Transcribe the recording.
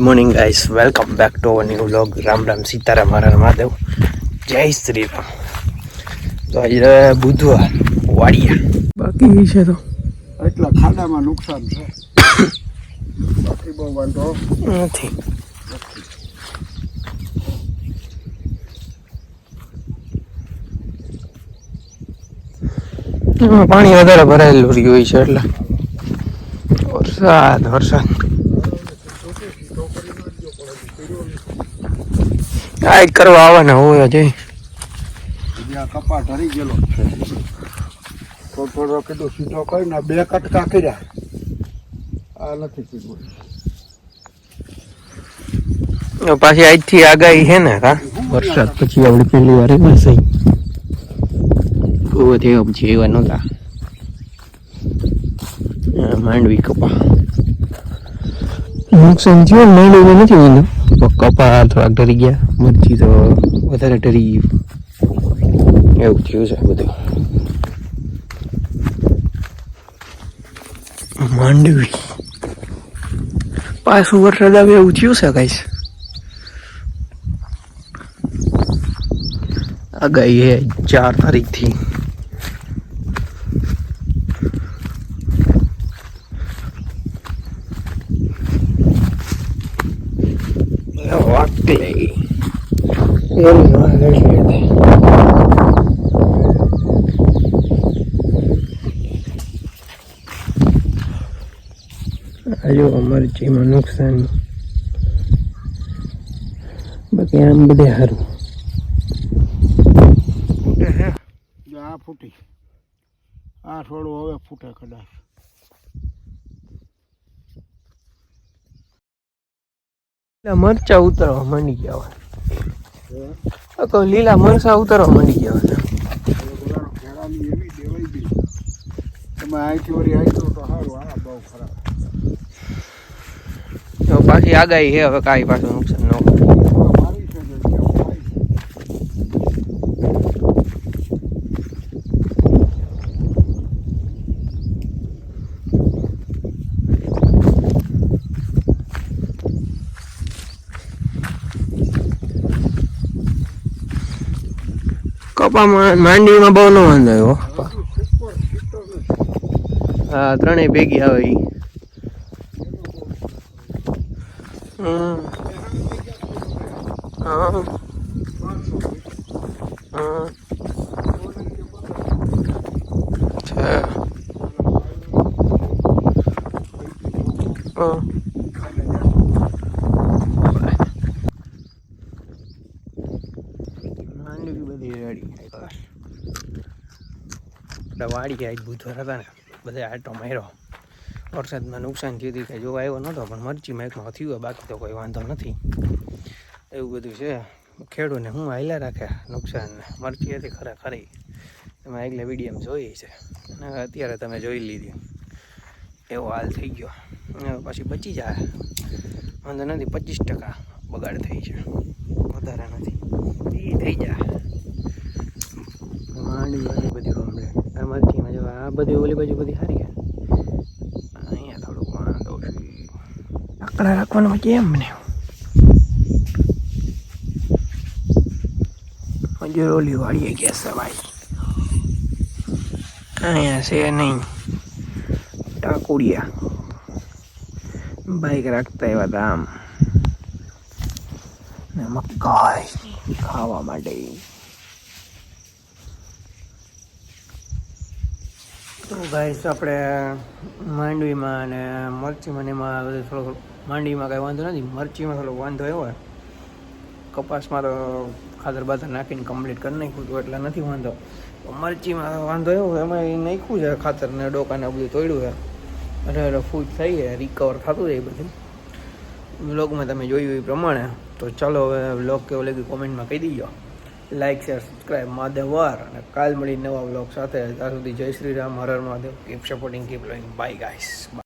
Morning guys welcome back to our new vlog Ram Ram Sitaram Har Har Mahadev જય શ્રી રામ તો આજે બુધવાર વાડિયા. બાકી છે તો. એટલા ખાડામાં નુકસાન છે. બાકી બહુ વાંધો. નથી. પાણી વધારે ભરાયેલું રહ્યું હોય છે એટલે. વરસાદ વરસાદ. આ કરવા આવવાના હોય જઈ. જ્યાં કપા ઢરી ગયેલો થોડો થોડો કીધું સીધો કરીને બે કટકા કર્યા. આ નથી કીધું. પાછી આજથી આગાહી છે ને હા વરસાદ પછી આપણે પહેલી વાર એમાં સહી થયો પછી એવા નહોતા. માંડવી કપા. નુકસાન થયું માંડવી નથી વાંધો પણ કપા થોડાક ડરી ગયા. મરચી તો વધારે ડરી એવું થયું છે બધું. માંડવી. પાછું વરસાદ આવે એવું થયું છે કઈશ આગાહી હે ચાર તારીખથી. વાકલી આજો મરચીમાં નુકસાન. બાકી આમ બધે સારું જો આ ફૂટી. આ થોડું હવે ફૂટે કદાચ. મરચા ઉતરવા માંડી ગયા હોય. તો લીલા મરચા ઉતરવા માંડી ગયા હોય. પાછી આગાહી છે હવે કાંઈ પાછું નુકસાન ન કરે મારી છે ને કેવું થાય કપામાં માંડવીમાં બહુ ન વાંધો નથી હા ત્રણેય ભેગી આવે ઈ. હમ. હા. હા છે હા માંડવી બધી રેડી આપણે વાડી હતા ને બધે આટો માર્યો. વરસાદમાં નુકસાન થયું હતું કંઈ જોવા આવ્યો નહોતો, પણ મરચીમાં એકમાં થયું, બાકી તો કોઈ વાંધો નથી. એવું બધું છે. ખેડૂને હું હાલ્યા રાખે નુકસાન, મરચી હતી ખરા ખરી. એમાં એકલા વિડીયમ જોઈ છે. અને અત્યારે તમે જોઈ લીધી. એવો હાલ થઈ ગયો. પછી બચી જાય. વાંધો નથી, પચીસ ટકા બગાડ થઈ છે વધારે નથી એ થઈ જાય માંડવી વાળી બધી ગમે આ મરચીમાં જો આ બધી ઓલી બાજુ બધી સારી અહીંયા થોડુંક વાંધો છે. આકડા રાખવાનો કેમ ને? હજુ ઓલી વાળીએ ગયા સવાઈ અહીંયા છે નહીં. ટાકુડિયા. બાઈક રાખતા એવા તા આમ. ને મકાઈ ખાવા માટે. તો ગાઈસ આપણે માંડવીમાં અને મરચીમાં એમાં બધું થોડો માંડવીમાં કાંઈ વાંધો નથી, મરચીમાં થોડો વાંધો એવો હોય. કપાસમાં તો ખાતર બાતર નાખીને કમ્પ્લીટ કરી નાખ્યું હતું, એટલે નથી વાંધો. મરચીમાં વાંધો એવો એમાં એ નાખ્યું છે ખાતર ને ડોકાને બધું તોડ્યું છે. એટલે એટલે ફૂટ થઈ જાય રિકવર થતું જાય બધું. વ્લોગમાં તમે જોયું એ પ્રમાણે. તો ચાલો હવે વ્લોગ કેવો લાગ્યું કોમેન્ટમાં કહી દીજો. લાઇક શેર સબસ્ક્રાઈબ મહાદેવ વાર અને કાલ મળી નવા બ્લોગ સાથે. ત્યાં સુધી જય Shri Ram, Har Har Mahadev. Keep supporting keep loving bye guys